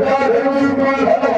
আল্লাহ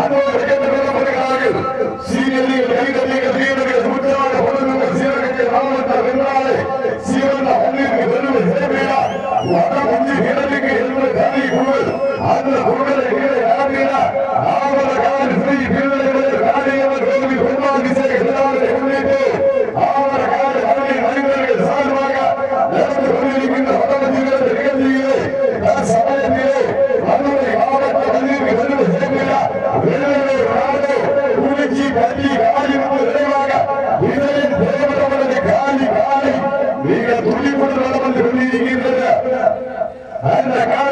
Vamos, Anda, cara!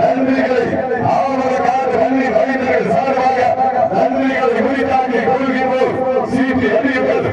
நன்மைகளை ஆவண கால கல்வி கலைஞர்கள் சார்பாக நன்மைகளை குறித்தாக்கி கொள்கின்றோம் சீட்டு அறியுங்கள்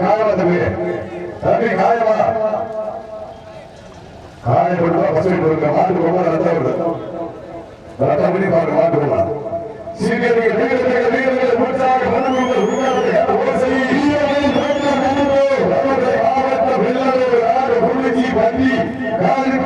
காயமா தம்பி தம்பி காயமா காயப்பட்டா பசுமை பொருட்கள் மாட்டு போமா ரத்தம் வருது ரத்தம் பண்ணி பாருங்க மாட்டு போமா காலை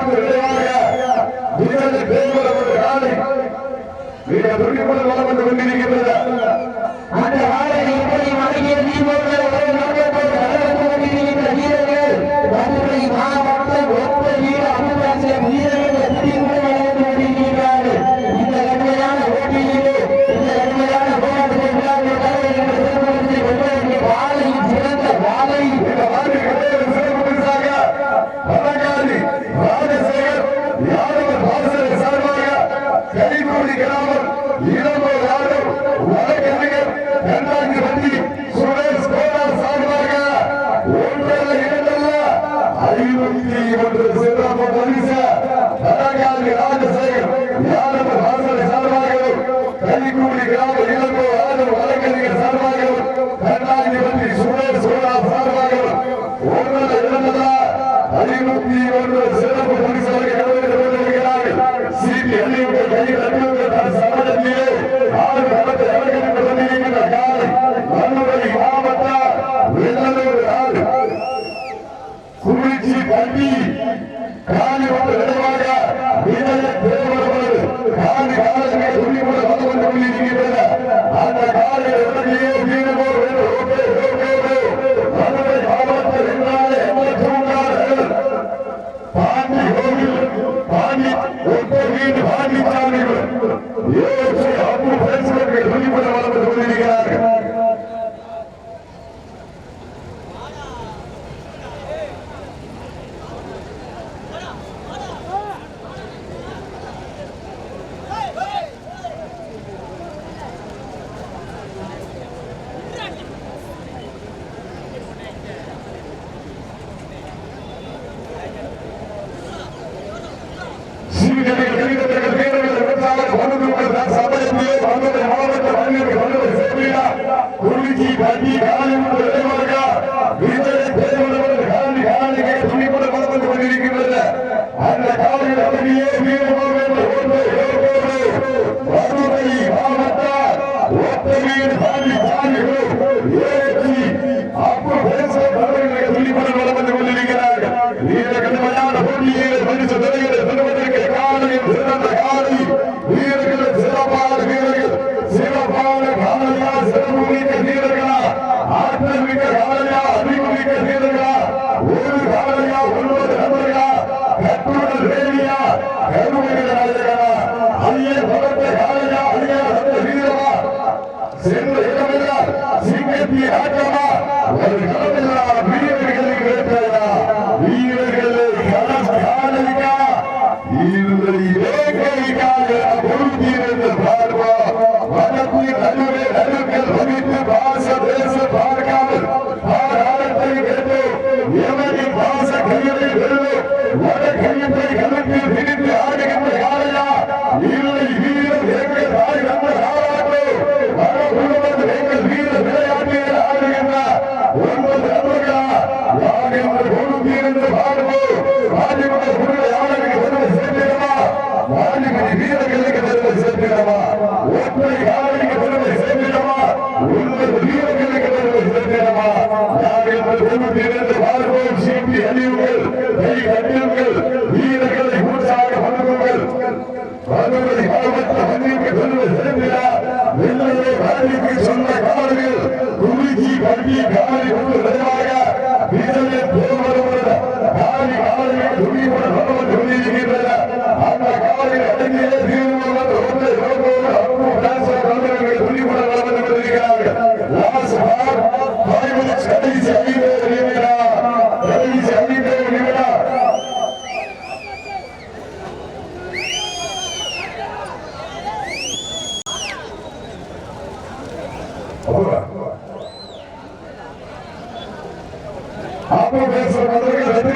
Good வழிபட்டீர்கள் வீரர்களை மூன்றாக பண்ணுங்கள் வறுமை பாவத்த மண்ணிற்கு கொண்டு செல்கிறா வெள்ளையை வாரிக்கு சொன்ன காவல்கள் குமிஜி கல்வி காவலி கொண்டு அடங்கிய தப்பு பேச வந்தவர்கள் வெற்றி